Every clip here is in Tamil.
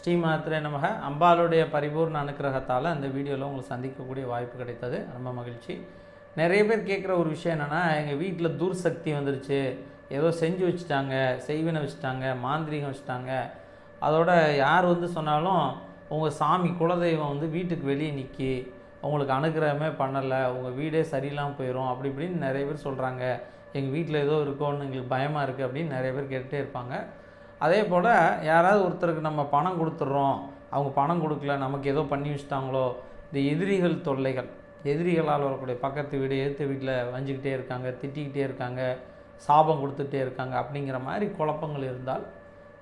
ஸ்ரீமாத்திரை நமக. அம்பாளுடைய பரிபூர்ண அனுக்கிரகத்தால் அந்த வீடியோவில் உங்களுக்கு சந்திக்கக்கூடிய வாய்ப்பு கிடைத்தது. ரொம்ப மகிழ்ச்சி. நிறைய பேர் கேட்குற ஒரு விஷயம் என்னென்னா எங்கள் வீட்டில் துர்சக்தி வந்துருச்சு. ஏதோ செஞ்சு வச்சுட்டாங்க செய்வினை வச்சுட்டாங்க மாந்திரீகம் வச்சுட்டாங்க. அதோட யார் வந்து சொன்னாலும் உங்கள் சாமி குலதெய்வம் வந்து வீட்டுக்கு வெளியே நிற்கி உங்களுக்கு அனுகிரகமே பண்ணலை உங்கள் வீடே சரியில்லாமல் போயிடும் அப்படி இப்படின்னு நிறைய பேர் சொல்கிறாங்க எங்கள் வீட்டில் ஏதோ இருக்கோன்னு எங்களுக்கு பயமாக இருக்குது அப்படின்னு நிறைய பேர் கேட்டுகிட்டே இருப்பாங்க. அதே போல் யாராவது ஒருத்தருக்கு நம்ம பணம் கொடுத்துட்றோம் அவங்க பணம் கொடுக்கல நமக்கு ஏதோ பண்ணி வச்சுட்டாங்களோ இந்த எதிரிகள் தொல்லைகள் எதிரிகளால் வரக்கூடிய பக்கத்து வீடு எதிர்த்த வீட்டில் வஞ்சிக்கிட்டே இருக்காங்க திட்டிக்கிட்டே இருக்காங்க சாபம் கொடுத்துட்டே இருக்காங்க அப்படிங்கிற மாதிரி குழப்பங்கள் இருந்தால்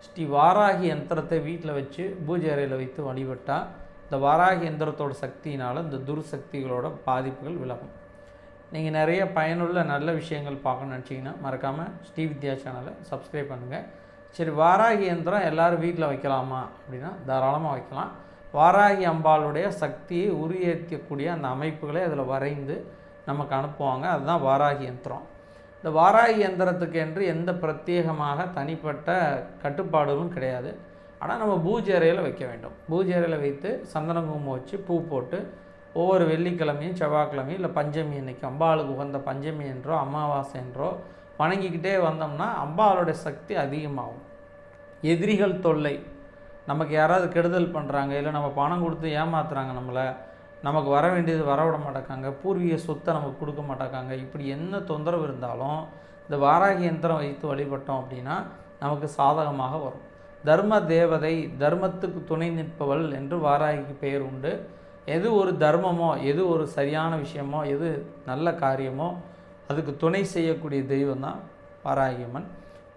ஸ்ரீ வாராகி யந்திரத்தை வீட்டில் வச்சு பூஜை அறையில் வைத்து வழிபட்டால் இந்த வாராகி யந்திரத்தோட சக்தியினால் இந்த துர்சக்திகளோட பாதிப்புகள் விலகும். நீங்கள் நிறைய பயனுள்ள நல்ல விஷயங்கள் பார்க்கணும்னு நினச்சிங்கன்னா மறக்காமல் ஸ்ரீ வித்யா சேனலை சப்ஸ்கிரைப் பண்ணுங்கள் சரி வாராகி யந்திரம் எல்லோரும் வீட்டில் வைக்கலாமா? அப்படின்னா தாராளமாக வைக்கலாம். வாராகி அம்பாளுடைய சக்தியை உரியேற்றக்கூடிய அந்த அமைப்புகளை அதில் வரைந்து நமக்கு அனுப்புவாங்க. அதுதான் வாராகி யந்திரம் இந்த வாராகி யந்திரத்துக்கு என்று எந்த பிரத்யேகமாக தனிப்பட்ட கட்டுப்பாடுகளும் கிடையாது. ஆனால் நம்ம பூஜை அறையில் வைக்க வேண்டும். பூஜை அறையில் வைத்து சந்தன குங்குமம் வச்சு பூ போட்டு ஒவ்வொரு வெள்ளிக்கிழமையும் செவ்வாய்க்கிழமையும் இல்லை பஞ்சமி அன்னைக்கு அம்பாளுக்கு உகந்த பஞ்சமி என்றோ அமாவாசை என்றோ வணங்கிக்கிட்டே வந்தோம்னா அம்பாளுடைய சக்தி அதிகமாகும். எதிரிகள் தொல்லை. நமக்கு யாராவது கெடுதல் பண்ணுறாங்க இல்லை நம்ம பணம் கொடுத்து ஏமாத்துறாங்க நம்மளை நமக்கு வர வேண்டியது வரவிட மாட்டேக்காங்க பூர்வீக சொத்தை நமக்கு கொடுக்க மாட்டேக்காங்க இப்படி என்ன தொந்தரவு இருந்தாலும் இந்த வாராகி யந்திரம் வைத்து வழிபட்டோம் அப்படின்னா நமக்கு சாதகமாக வரும். தர்ம தேவதை தர்மத்துக்கு துணை நிற்பவள் என்று வாராகிக்கு பெயர் உண்டு. எது ஒரு தர்மமோ எது ஒரு சரியான விஷயமோ எது நல்ல காரியமோ அதுக்கு துணை செய்யக்கூடிய தெய்வம் தான் வாராகியம்மன்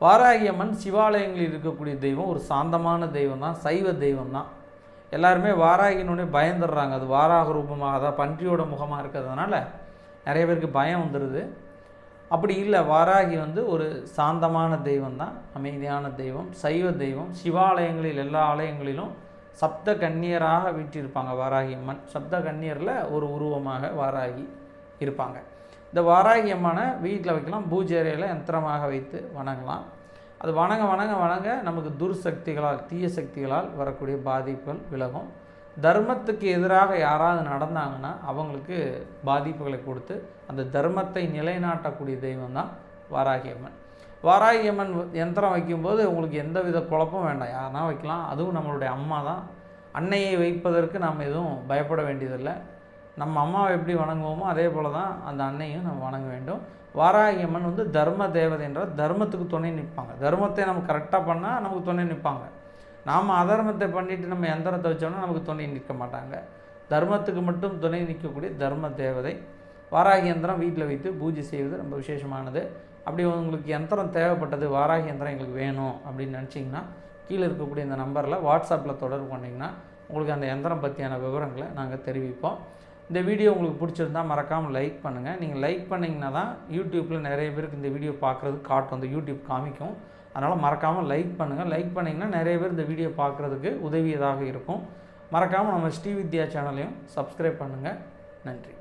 வாராகியம்மன் சிவாலயங்களில் இருக்கக்கூடிய தெய்வம் ஒரு சாந்தமான தெய்வம் தான் சைவ தெய்வம் தான். எல்லாருமே வாராகினுடைய பயந்துடுறாங்க. அது வாராக ரூபமாக தான் பன்றியோட முகமாக இருக்கிறதுனால நிறைய பேருக்கு பயம் வந்துடுது அப்படி இல்லை வாராகி வந்து ஒரு சாந்தமான தெய்வம் தான் அமைதியான தெய்வம் சைவ தெய்வம். சிவாலயங்களில் எல்லா ஆலயங்களிலும் சப்த கன்னியராக வீற்றிருப்பாங்க வாராகி அம்மன் சப்த கன்னியரில் ஒரு உருவமாக வாராகி இருப்பாங்க. இந்த வாராகி அம்மனை வீட்டில் வைக்கலாம் பூஜை அறையில் யந்திரமாக வைத்து வணங்கலாம். அது வணங்க வணங்க வணங்க நமக்கு துர்சக்திகளால் தீய சக்திகளால் வரக்கூடிய பாதிப்புகள் விலகும். தர்மத்துக்கு எதிராக யாராவது நடந்தாங்கன்னா அவங்களுக்கு பாதிப்புகளை கொடுத்து அந்த தர்மத்தை நிலைநாட்டக்கூடிய தெய்வம் தான் வாராகி அம்மன் வாராகி அம்மன் யந்திரம் வைக்கும்போது உங்களுக்கு எந்த வித குழப்பம் வேண்டாம். யாருனா வைக்கலாம். அதுவும் நம்மளுடைய அம்மா தான். அன்னையை வைப்பதற்கு நாம் எதுவும் பயப்பட வேண்டியதில்லை. நம்ம அம்மாவை எப்படி வணங்குவோமோ அதே போல் தான் அந்த அன்னையும் நம்ம வணங்க வேண்டும். வாராகி அம்மன் வந்து தர்ம தேவதை என்றால் தர்மத்துக்கு துணை நிற்பாங்க. தர்மத்தை நம்ம கரெக்டாக பண்ணால் நமக்கு துணை நிற்பாங்க. நாம் அதர்மத்தை பண்ணிவிட்டு நம்ம எந்திரத்தை வச்சோம்னா நமக்கு துணை நிற்க மாட்டாங்க. தர்மத்துக்கு மட்டும் துணை நிற்கக்கூடிய தர்ம தேவதை. வாராகி யந்திரம் வீட்டில் வைத்து பூஜை செய்வது ரொம்ப விசேஷமானது. அப்படி உங்களுக்கு யந்திரம் தேவைப்பட்டது வாராகி யந்திரம் எங்களுக்கு வேணும் அப்படின்னு நினச்சிங்கன்னா கீழே இருக்கக்கூடிய இந்த நம்பரில் வாட்ஸ்அப்பில் தொடர்பு பண்ணிங்கன்னா உங்களுக்கு அந்த யந்திரம் பற்றியான விவரங்களை நாங்கள் தெரிவிப்போம். இந்த வீடியோ உங்களுக்கு பிடிச்சிருந்தா மறக்காமல் லைக் பண்ணுங்கள் நீங்கள் லைக் பண்ணிங்கன்னா தான் யூடியூப்பில் நிறைய பேருக்கு இந்த வீடியோ பார்க்குறது காட்டும். அந்த யூடியூப் காமிக்கும். அதனால் மறக்காமல் லைக் பண்ணுங்கள் லைக் பண்ணிங்கன்னா நிறைய பேர் இந்த வீடியோ பார்க்குறதுக்கு உதவியதாக இருக்கும். மறக்காமல் நம்ம ஸ்ரீ வித்யா சேனலையும் சப்ஸ்கிரைப் பண்ணுங்கள் நன்றி.